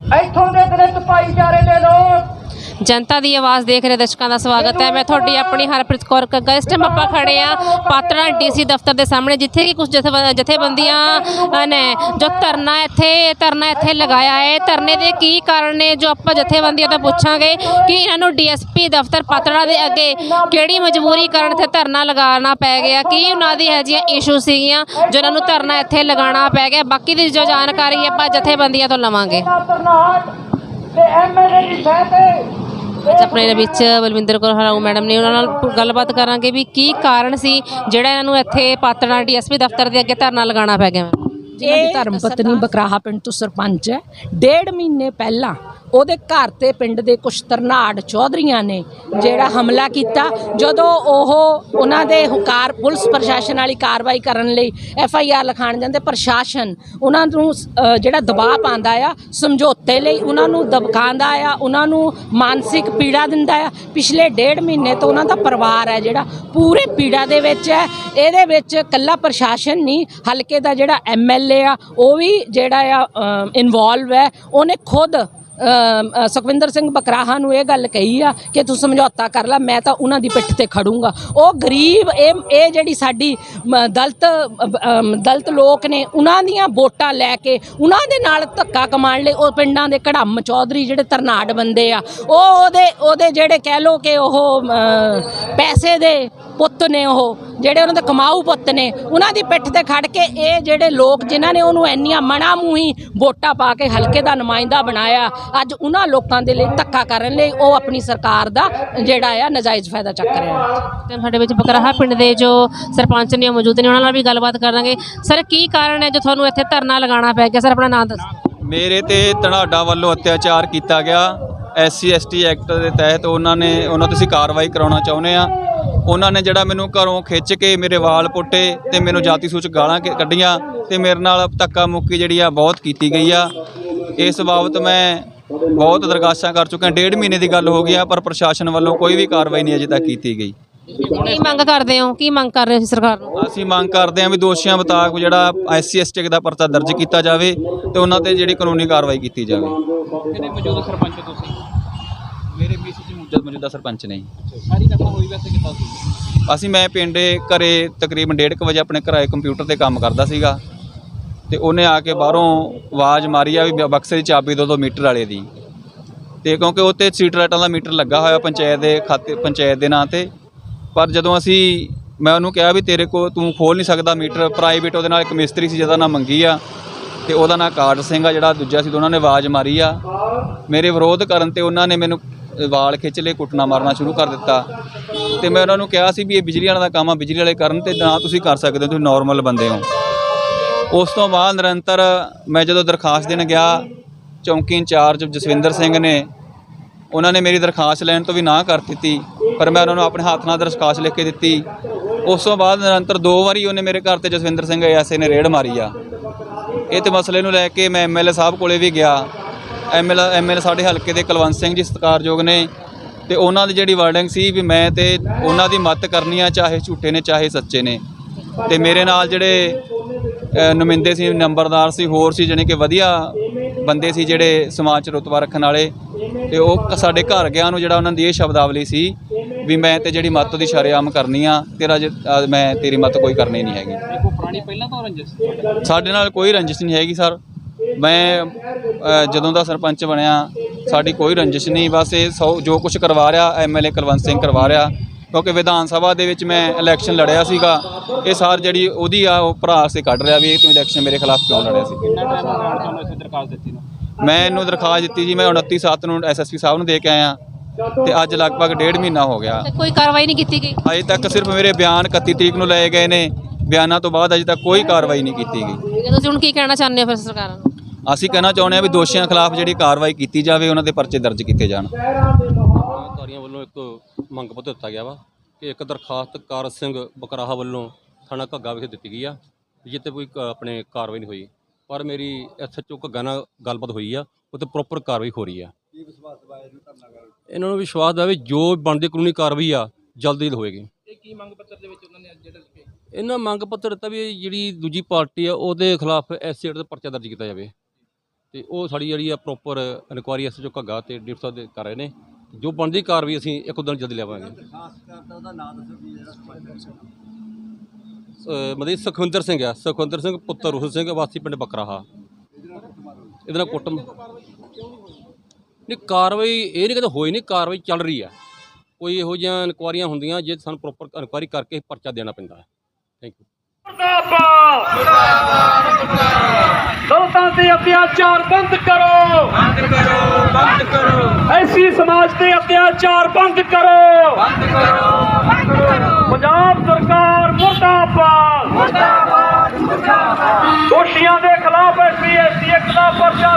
ਇੱਥੋਂ ਦੇ ਦਲਿਤ ਭਾਈਚਾਰੇ ਦੇ ਲੋਕ ਜਨਤਾ ਦੀ ਆਵਾਜ਼ ਦੇਖ ਰਹੇ ਦਰਸ਼ਕਾਂ ਦਾ ਸਵਾਗਤ ਹੈ ਮੈਂ ਤੁਹਾਡੀ ਆਪਣੀ ਹਰਪ੍ਰੀਤ ਕੌਰ ਕੱਗਾ ਇਸ ਟਾਈਮ ਆਪਾਂ ਖੜੇ ਆ ਪਾਤੜਾ ਡੀਸੀ ਦਫ਼ਤਰ ਦੇ ਸਾਹਮਣੇ ਜਿੱਥੇ ਕਿ ਕੁਝ ਜਥੇ- ਜਥੇਬੰਦੀਆਂ ਨੇ ਜੋ ਧਰਨਾ ਇੱਥੇ ਧਰਨਾ ਇੱਥੇ ਲਗਾਇਆ ਹੈ ਧਰਨੇ ਦੇ ਕੀ ਕਾਰਨ ਨੇ ਜੋ ਆਪਾਂ ਜਥੇਬੰਦੀਆਂ ਤੋਂ ਪੁੱਛਾਂਗੇ ਕਿ ਇਹਨਾਂ ਨੂੰ ਡੀਐਸਪੀ ਦਫ਼ਤਰ ਪਾਤੜਾ ਦੇ ਅੱਗੇ ਕਿਹੜੀ ਮਜਬੂਰੀ ਕਾਰਨ ਇੱਥੇ ਧਰਨਾ ਲਗਾਉਣਾ ਪੈ ਗਿਆ ਕੀ ਉਹਨਾਂ ਦੀ ਹੈ ਜੀਆਂ ਇਸ਼ੂ ਸੀਗੀਆਂ ਜੋ ਇਹਨਾਂ ਨੂੰ ਧਰਨਾ ਇੱਥੇ ਲਗਾਉਣਾ ਪੈ ਗਿਆ ਬਾਕੀ ਦੀ ਜੋ ਜਾਣਕਾਰੀ ਆਪਾਂ ਜਥੇਬੰਦੀਆਂ ਤੋਂ ਲਵਾਂਗੇ ਤੇ ਐਮਐਲਏ ਦੀ ਸਹਿ ਅੱਜ ਆਪਣੇ ਵਿੱਚ ਬਲਵਿੰਦਰ ਕੌਰ ਹਰਾਉ ਮੈਡਮ ਨੇ ਉਹਨਾਂ ਨਾਲ ਗੱਲਬਾਤ ਕਰਾਂਗੇ ਵੀ ਕੀ ਕਾਰਨ ਸੀ ਜਿਹੜਾ ਇਹਨਾਂ ਨੂੰ ਇੱਥੇ ਪਾਤੜਾ ਡੀਐਸਪੀ ਦਫ਼ਤਰ ਦੇ ਅੱਗੇ ਧਰਨਾ ਲਗਾਉਣਾ ਪੈ ਗਿਆ। ਜਿਨ੍ਹਾਂ ਦੀ ਧਰਮ ਪਤਨੀ ਬਕਰਾਹਾ ਪਿੰਡ ਤੋਂ ਸਰਪੰਚ ਹੈ। ਡੇਢ ਮਹੀਨੇ ਪਹਿਲਾਂ ਉਹਦੇ ਘਰ ਤੇ ਪਿੰਡ ਦੇ ਕੁਛ ਤਰਨਾੜ ਚੌਧਰੀਆਂ ਨੇ ਜਿਹੜਾ ਹਮਲਾ ਕੀਤਾ। ਜਦੋਂ ਉਹ ਉਹਨਾਂ ਦੇ ਹੁਕਾਰ ਪੁਲਿਸ ਪ੍ਰਸ਼ਾਸਨ ਵਾਲੀ ਕਾਰਵਾਈ ਕਰਨ ਲਈ ਐਫ ਆਈ ਆਰ ਲਿਖਾਣ ਜਾਂਦੇ, ਪ੍ਰਸ਼ਾਸਨ ਉਹਨਾਂ ਨੂੰ ਜਿਹੜਾ ਦਬਾਅ ਪਾਉਂਦਾ ਆ, ਸਮਝੌਤੇ ਲਈ ਉਹਨਾਂ ਨੂੰ ਦਬਕਾਉਂਦਾ ਆ, ਉਹਨਾਂ ਨੂੰ ਮਾਨਸਿਕ ਪੀੜਾ ਦਿੰਦਾ ਆ। ਪਿਛਲੇ ਡੇਢ ਮਹੀਨੇ ਤੋਂ ਉਹਨਾਂ ਦਾ ਪਰਿਵਾਰ ਹੈ ਜਿਹੜਾ, ਪੂਰੇ ਪੀੜਾ ਦੇ ਵਿੱਚ ਹੈ। ਇਹਦੇ ਵਿੱਚ ਕੱਲਾ ਪ੍ਰਸ਼ਾਸਨ ਨਹੀਂ, ਹਲਕੇ ਦਾ ਜਿਹੜਾ ਐਮਐਲਏ ਆ, ਉਹ ਵੀ ਜਿਹੜਾ ਆ ਇਨਵੋਲਵ ਹੈ। ਉਹਨੇ ਖੁਦ ਸੁਖਵਿੰਦਰ ਸਿੰਘ ਬਕਰਾਹਾ ਨੂੰ ਇਹ ਗੱਲ ਕਹੀ ਆ ਕਿ ਤੂੰ ਸਮਝੌਤਾ ਕਰ ਲੈ, ਮੈਂ ਤਾਂ ਉਹਨਾਂ ਦੀ ਪਿੱਠ ਤੇ ਖੜੂੰਗਾ। ਉਹ ਗਰੀਬ, ਇਹ ਇਹ ਜਿਹੜੀ ਸਾਡੀ ਦਲਤ ਦਲਤ ਲੋਕ ਨੇ, ਉਹਨਾਂ ਦੀਆਂ ਵੋਟਾਂ ਲੈ ਕੇ ਉਹਨਾਂ ਦੇ ਨਾਲ ਧੱਕਾ ਕਮਾਉਣ ਲਈ ਉਹ ਪਿੰਡਾਂ ਦੇ ਕੜਮ ਚੌਧਰੀ ਜਿਹੜੇ ਤਰਨਾੜ ਬੰਦੇ ਆ, ਉਹ ਉਹਦੇ ਉਹਦੇ ਜਿਹੜੇ ਕਹਿ ਲੋ ਕਿ ਉਹ ਪੈਸੇ ਦੇ ਪੁੱਤ ਨੇ ਉਹ ਜਿਹੜੇ ਉਹਨਾਂ ਦੇ ਕਮਾਊ ਪੁੱਤ ਨੇ ਉਹਨਾਂ ਦੀ ਪਿੱਠ ਤੇ ਖੜ ਕੇ ਇਹ ਜਿਹੜੇ ਲੋਕ ਜਿਨ੍ਹਾਂ ਨੇ ਉਹਨੂੰ ਇੰਨੀਆਂ ਮਣਾ ਮੂੰਹੀ ਵੋਟਾਂ ਪਾ ਕੇ ਹਲਕੇ ਦਾ ਨੁਮਾਇੰਦਾ ਬਣਾਇਆ ਅੱਜ ਉਹਨਾਂ ਲੋਕਾਂ ਦੇ ਲਈ ਧੱਕਾ ਕਰਨ ਲਈ ਉਹ ਆਪਣੀ ਸਰਕਾਰ ਦਾ ਜਿਹੜਾ ਆ ਨਜਾਇਜ਼ ਫਾਇਦਾ ਚੱਕ ਰਿਹਾ ਹੈ ਤੇ ਸਾਡੇ ਵਿੱਚ ਬਕਰਾਹਾ ਪਿੰਡ ਦੇ ਜੋ ਸਰਪੰਚ ਨੇ ਉਹ ਮੌਜੂਦ ਨੇ ਉਹਨਾਂ ਨਾਲ ਵੀ ਗੱਲਬਾਤ ਕਰਾਂਗੇ ਸਰ ਕੀ ਕਾਰਨ ਹੈ ਜੋ ਤੁਹਾਨੂੰ ਇੱਥੇ ਧਰਨਾ ਲਗਾਉਣਾ ਪੈ ਗਿਆ? ਸਰ ਆਪਣਾ ਨਾਮ ਦੱਸੋ। ਮੇਰੇ ਤੇ ਧਨਾਡਾ ਵੱਲੋਂ ਅਤਿਆਚਾਰ ਕੀਤਾ ਗਿਆ। ਐਸਸੀ ਐਸਟੀ ਐਕਟ ਦੇ ਤਹਿਤ ਉਹਨਾਂ ਨੇ ਉਹਨਾਂ ਤੇ ਅਸੀਂ ਕਾਰਵਾਈ ਕਰਾਉਣਾ ਚਾਹੁੰਦੇ ਆ। ਉਹਨਾਂ ਨੇ ਜਿਹੜਾ ਮੈਨੂੰ ਘਰੋਂ ਖਿੱਚ ਕੇ ਮੇਰੇ ਵਾਲ ਪੁੱਟੇ ਤੇ ਮੈਨੂੰ ਜਾਤੀ ਸੂਚਕ ਗਾਲਾਂ ਕ- ਕੱਢੀਆਂ ਤੇ ਮੇਰੇ ਨਾਲ ਧੱਕਾ ਮੁੱਕੀ ਜਿਹੜੀ ਆ ਬਹੁਤ ਕੀਤੀ ਗਈ ਆ। ਇਸ ਬਾਬਤ ਮੈਂ ਬਹੁਤ ਦਰਖਾਸਤਾਂ ਕਰ ਚੁੱਕਾ ਡੇਢ ਮਹੀਨੇ ਦੀ ਗੱਲ ਹੋ ਗਈ ਆ ਪਰ ਪ੍ਰਸ਼ਾਸਨ ਵੱਲੋਂ ਕੋਈ ਵੀ ਕਾਰਵਾਈ ਨਹੀਂ ਅਜੇ ਤੱਕ ਕੀਤੀ ਗਈ। ਕੀ ਮੰਗ ਕਰਦੇ ਹੋ? ਕੀ ਮੰਗ ਕਰ ਰਹੇ ਹੋ ਤੁਸੀਂ ਸਰਕਾਰ ਨੂੰ? ਅਸੀਂ ਮੰਗ ਕਰਦੇ ਹਾਂ ਵੀ ਦੋਸ਼ੀਆਂ ਮੁਤਾਬਕ ਜਿਹੜਾ ਐਸਸੀ ਐਸਟੀ ਦਾ ਪਰਚਾ ਦਰਜ ਕੀਤਾ ਜਾਵੇ ਤੇ ਉਹਨਾਂ ਤੇ ਜਿਹੜੀ ਕਾਨੂੰਨੀ ਕਾਰਵਾਈ ਕੀਤੀ ਜਾਵੇ। ਮੇਰੇ ਬੀਸੀ ਮੌਜੂਦਾ ਮੌਜੂਦਾ ਸਰਪੰਚ ਨੇ ਸਾਰੀ ਘਟਨਾ ਹੋਈ ਵੈਸੇ ਕਿੱਦਾਂ ਸੀ? ਅਸੀਂ ਮੈਂ ਪਿੰਡੇ ਘਰੇ ਤਕਰੀਬਨ 1:30 ਵਜੇ ਆਪਣੇ ਘਰੇ ਕੰਪਿਊਟਰ ਤੇ ਕੰਮ ਕਰਦਾ ਸੀਗਾ ਤੇ ਉਹਨੇ ਆ ਕੇ ਬਾਹਰੋਂ ਆਵਾਜ਼ ਮਾਰੀ ਆ ਵੀ ਬਕਸੇ ਦੀ ਚਾਬੀ ਦੋ ਦੋ ਮੀਟਰ ਵਾਲੇ ਦੀ। ਤੇ ਕਿਉਂਕਿ ਉਹ ਤੇ ਸੀਟ ਲਾਈਟਾਂ ਦਾ ਮੀਟਰ ਲੱਗਾ ਹੋਇਆ ਪੰਚਾਇਤ ਦੇ ਖਾਤੇ ਪੰਚਾਇਤ ਦੇ ਨਾਂ ਤੇ। ਪਰ ਜਦੋਂ ਅਸੀਂ ਮੈਂ ਉਹਨੂੰ ਕਿਹਾ ਵੀ ਤੇਰੇ ਕੋ ਤੂੰ ਖੋਲ ਨਹੀਂ ਸਕਦਾ ਮੀਟਰ ਪ੍ਰਾਈਵੇਟ ਉਹਦੇ ਨਾਲ ਇੱਕ ਮਿਸਤਰੀ ਸੀ ਜਿਹਦਾ ਨਾਮ ਮੰਗੀ ਆ ਤੇ ਉਹਦਾ ਨਾਂ ਕਾਰਡ ਸਿੰਘ ਆ ਜਿਹੜਾ ਦੂਜਾ ਸੀ ਤੇ ਉਹਨਾਂ ਨੇ ਆਵਾਜ਼ ਮਾਰੀ ਆ। ਮੇਰੇ ਵਿਰੋਧ ਕਰਨ ਤੇ ਉਹਨਾਂ ਨੇ ਮੈਨੂੰ ਵਾਲ ਖਿੱਚ ਲਏ, ਕੁੱਟਣਾ ਮਾਰਨਾ ਸ਼ੁਰੂ ਕਰ ਦਿੱਤਾ। ਤੇ ਮੈਂ ਉਹਨਾਂ ਨੂੰ ਕਿਹਾ ਸੀ ਵੀ ਇਹ ਬਿਜਲੀ ਵਾਲਾ ਦਾ ਕੰਮ ਆ, ਬਿਜਲੀ ਵਾਲੇ ਕਰਨ ਤੇ ਨਾ ਤੁਸੀਂ ਕਰ ਸਕਦੇ ਹੋ, ਤੁਸੀਂ ਨਾਰਮਲ ਬੰਦੇ ਹੋ। ਉਸ ਤੋਂ ਬਾਅਦ ਨਿਰੰਤਰ ਮੈਂ ਜਦੋਂ ਦਰਖਾਸਤ ਦੇਣ ਗਿਆ, ਚੌਂਕੀ ਇੰਚਾਰਜ ਜਸਵਿੰਦਰ ਸਿੰਘ ਨੇ, ਉਹਨਾਂ ਨੇ ਮੇਰੀ ਦਰਖਾਸਤ ਲੈਣ ਤੋਂ ਵੀ ਨਾ ਕਰ ਦਿੱਤੀ, ਪਰ ਮੈਂ ਉਹਨਾਂ ਨੂੰ ਆਪਣੇ ਹੱਥ ਨਾਲ ਦਰਖਾਸਤ ਲਿਖ ਕੇ ਦਿੱਤੀ। ਉਸ ਤੋਂ ਬਾਅਦ ਨਿਰੰਤਰ ਦੋ ਵਾਰੀ ਉਹਨੇ ਮੇਰੇ ਘਰ ਤੇ ਜਸਵਿੰਦਰ ਸਿੰਘ ਐਸੇ ਨੇ ਰੇਡ ਮਾਰੀ ਆ। ਇਹ ਤੇ ਮਸਲੇ ਨੂੰ ਲੈ ਕੇ ਮੈਂ ਐਮਐਲਏ ਸਾਹਿਬ ਕੋਲੇ ਵੀ ਗਿਆ। ਐਮਐਲਏ ਐਮਐਲਏ ਸਾਡੇ ਹਲਕੇ ਦੇ ਕੁਲਵੰਤ ਸਿੰਘ ਜੀ ਸਤਿਕਾਰਯੋਗ ਨੇ ਤੇ ਉਹਨਾਂ ਦੀ ਜਿਹੜੀ ਵਰਡਿੰਗ ਸੀ ਵੀ ਮੈਂ ਤੇ ਉਹਨਾਂ ਦੀ ਮਦਦ ਕਰਨੀ ਆ ਚਾਹੇ ਝੂਠੇ ਨੇ ਚਾਹੇ ਸੱਚੇ ਨੇ। ਤੇ ਮੇਰੇ ਨਾਲ ਜਿਹੜੇ ਨੁਮਾਇੰਦੇ ਸੀ ਨੰਬਰਦਾਰ ਸੀ ਹੋਰ ਸੀ ਜਾਣੀ ਕਿ ਵਧੀਆ ਬੰਦੇ ਸੀ ਜਿਹੜੇ ਸਮਾਜ 'ਚ ਰੁਤਬਾ ਰੱਖਣ ਵਾਲੇ। ਤੇ ਉਹ ਸਾਡੇ ਘਰ ਗਿਆ ਨੂੰ ਜਿਹੜਾ ਉਹਨਾਂ ਦੀ ਇਹ ਸ਼ਬਦਾਵਲੀ ਸੀ ਵੀ ਮੈਂ ਤੇ ਜਿਹੜੀ ਮੱਤ ਦੀ ਸ਼ਰੇਆਮ ਕਰਨੀ ਆ ਤੇਰਾ ਮੈਂ ਤੇਰੀ ਮੱਤ ਕੋਈ ਕਰਨੀ ਨਹੀਂ ਹੈਗੀ। ਪੁਰਾਣੀ ਪਹਿਲਾਂ ਤੋਂ ਰੰਜਿਸ਼ ਸਾਡੇ ਨਾਲ ਕੋਈ ਰੰਜਿਸ਼ ਨਹੀਂ ਹੈਗੀ ਸਰ। ਮੈਂ ਜਦੋਂ ਦਾ ਸਰਪੰਚ ਬਣਿਆ ਸਾਡੀ ਕੋਈ ਰੰਜਿਸ਼ ਨਹੀਂ ਬਸ ਇਹ ਸੌ ਜੋ ਕੁਝ ਕਰਵਾ ਰਿਹਾ ਐਮਐਲਏ ਕੁਲਵੰਤ ਸਿੰਘ ਕਰਵਾ ਰਿਹਾ। ਕਿਉਂਕਿ ਵਿਧਾਨ ਸਭਾ ਦੇ ਵਿੱਚ ਮੈਂ ਇਲੈਕਸ਼ਨ ਲੜਿਆ ਸੀਗਾ ਇਹ ਸਾਰ ਜਿਹੜੀ ਉਹਦੀ ਆ ਉਹ ਭਰਾ ਸੇ ਕੱਢ ਰਿਹਾ ਵੀ ਇਹ ਤੂੰ ਇਲੈਕਸ਼ਨ ਮੇਰੇ ਖਿਲਾਫ ਕਿਉਂ ਲੜਿਆ ਸੀ? ਕਿੰਨਾ ਟਾਈਮ ਲਗਾਉਣ ਚਾਹੁੰਦੇ ਸੀ ਦਰਖਾਸਤ ਦਿੱਤੀ ਨੂੰ? ਮੈਂ ਇਹਨੂੰ ਦਰਖਾਸਤ ਦਿੱਤੀ ਜੀ ਮੈਂ 29 7 ਨੂੰ ਐਸਐਸਪੀ ਸਾਹਿਬ ਨੂੰ ਦੇ ਕੇ ਆਇਆ। ਤੇ ਅੱਜ ਲਗਭਗ ਡੇਢ ਮਹੀਨਾ ਹੋ ਗਿਆ। ਕੋਈ ਕਾਰਵਾਈ ਨਹੀਂ ਕੀਤੀ ਗਈ? ਅਜੇ ਤੱਕ ਸਿਰਫ ਮੇਰੇ ਬਿਆਨ 31 ਤਰੀਕ ਨੂੰ ਲਏ ਗਏ ਨੇ। ਬਿਆਨਾਂ ਤੋਂ ਬਾਅਦ ਅਜੇ ਤੱਕ ਕੋਈ ਕਾਰਵਾਈ ਨਹੀਂ ਕੀਤੀ ਗਈ। ਤੁਸੀਂ ਹੁਣ ਕੀ ਕਹਿਣਾ ਚਾਹੁੰਦੇ ਹੋ ਫਿਰ ਸਰਕਾਰਾਂ ਨੂੰ? ਅਸੀਂ ਕਹਿਣਾ ਚਾਹੁੰਦੇ ਹਾਂ ਵੀ ਦੋਸ਼ੀਆਂ ਖਿਲਾਫ ਜਿਹੜੀ ਕਾਰਵਾਈ ਕੀਤੀ ਜਾਵੇ ਉਹਨਾਂ ਦੇ ਪਰਚੇ ਦਰਜ ਕੀਤੇ ਜਾਣ। ਅਧਿਕਾਰੀਆਂ ਵੱਲੋਂ ਇੱਕ ਮੰਗ ਪੱਤਰ ਦਿੱਤਾ ਗਿਆ ਵਾ ਕਿ ਇੱਕ ਦਰਖਾਸਤ ਕਾਰ ਸਿੰਘ ਬਕਰਾਹਾ ਵੱਲੋਂ ਥਾਣਾ ਘੱਗਾ ਵਿਖੇ ਦਿੱਤੀ ਗਈ ਆ ਜਿੱਤੇ ਕੋਈ ਆਪਣੇ ਕਾਰਵਾਈ ਨਹੀਂ ਹੋਈ। ਪਰ ਮੇਰੀ ਐਸਐਚਓ ਘੱਗਾ ਨਾਲ ਗੱਲਬਾਤ ਹੋਈ ਆ ਉੱਤੇ ਪ੍ਰੋਪਰ ਕਾਰਵਾਈ ਹੋ ਰਹੀ ਆ। ਇਹਨਾਂ ਨੂੰ ਵਿਸ਼ਵਾਸ ਦਾ ਵੀ ਜੋ ਬਣਦੀ ਕਾਨੂੰਨੀ ਕਾਰਵਾਈ ਆ ਜਲਦੀ ਹੋਏਗੀ। ਇਹ ਕੀ ਮੰਗ ਪੱਤਰ ਦੇ ਵਿੱਚ ਉਹਨਾਂ ਨੇ ਜਿਹੜਾ ਲਿਖਿਆ? ਇਹਨਾਂ ਮੰਗ ਪੱਤਰ ਦਿੱਤਾ ਵੀ ਜਿਹੜੀ ਦੂਜੀ ਪਾਰਟੀ ਆ ਉਹਦੇ ਖਿਲਾਫ ਐਸਿਡ ਦਾ ਪਰਚਾ ਦਰਜ ਕੀਤਾ ਜਾਵੇ। ਤੇ ਉਹ ਸਾਡੀ ਜਿਹੜੀ ਆ ਪ੍ਰੋਪਰ ਇਨਕੁਆਇਰੀ ਜੋ ਘੱਗਾ ਤੇ ਡਿਪਟੀ ਸਾਹਿਬ ਦੇ ਕਰ ਰਹੇ ਨੇ। ਜੋ ਬਣਦੀ ਕਾਰਵਾਈ ਅਸੀਂ ਇੱਕ ਦਿਨ ਜਲਦੀ ਲਿਆਵਾਂਗੇ। ਅਹ ਮਤਲਬ ਸੁਖਵਿੰਦਰ ਸਿੰਘ ਆ। ਸੁਖਵਿੰਦਰ ਸਿੰਘ ਪੁੱਤਰ ਰੂਹ ਸਿੰਘ, ਵਾਸੀ ਪਿੰਡ ਬਕਰਾਹਾ ਇਹਦੇ ਨਾਲ ਕੁੱਟਮ ਨਹੀਂ, ਕਾਰਵਾਈ ਇਹ ਨਹੀਂ ਕਿਤੇ ਹੋਈ ਨਹੀਂ, ਕਾਰਵਾਈ ਚੱਲ ਰਹੀ ਆ। ਕੋਈ ਇਹੋ ਜਿਹੀਆਂ ਇਨਕੁਆਰੀਆਂ ਹੁੰਦੀਆਂ, ਜੇ ਸਾਨੂੰ ਪ੍ਰੋਪਰ ਇਨਕੁਆਰੀ ਕਰਕੇ ਪਰਚਾ ਦੇਣਾ ਪੈਂਦਾ। ਹੈ ਥੈਂਕ ਯੂ ਦਲਿਤਾਂ ਤੇ ਅਤਿਆਚਾਰ ਬੰਦ ਕਰੋ। ਬੰਦ ਕਰੋ ਬੰਦ ਕਰੋ। ਐਸੀ ਸਮਾਜ ਤੇ ਅਤਿਆਚਾਰ ਬੰਦ ਕਰੋ। ਬੰਦ ਕਰੋ ਪੰਜਾਬ ਸਰਕਾਰ ਮੁਰਦਾਬਾਦ। ਮੁਰਦਾਬਾਦ ਮੁਰਦਾਬਾਦ। ਦੋਸ਼ੀਆਂ ਦੇ ਖਿਲਾਫ ਐਸੀ ਐਕਟ ਦਾ ਪਰਚਾ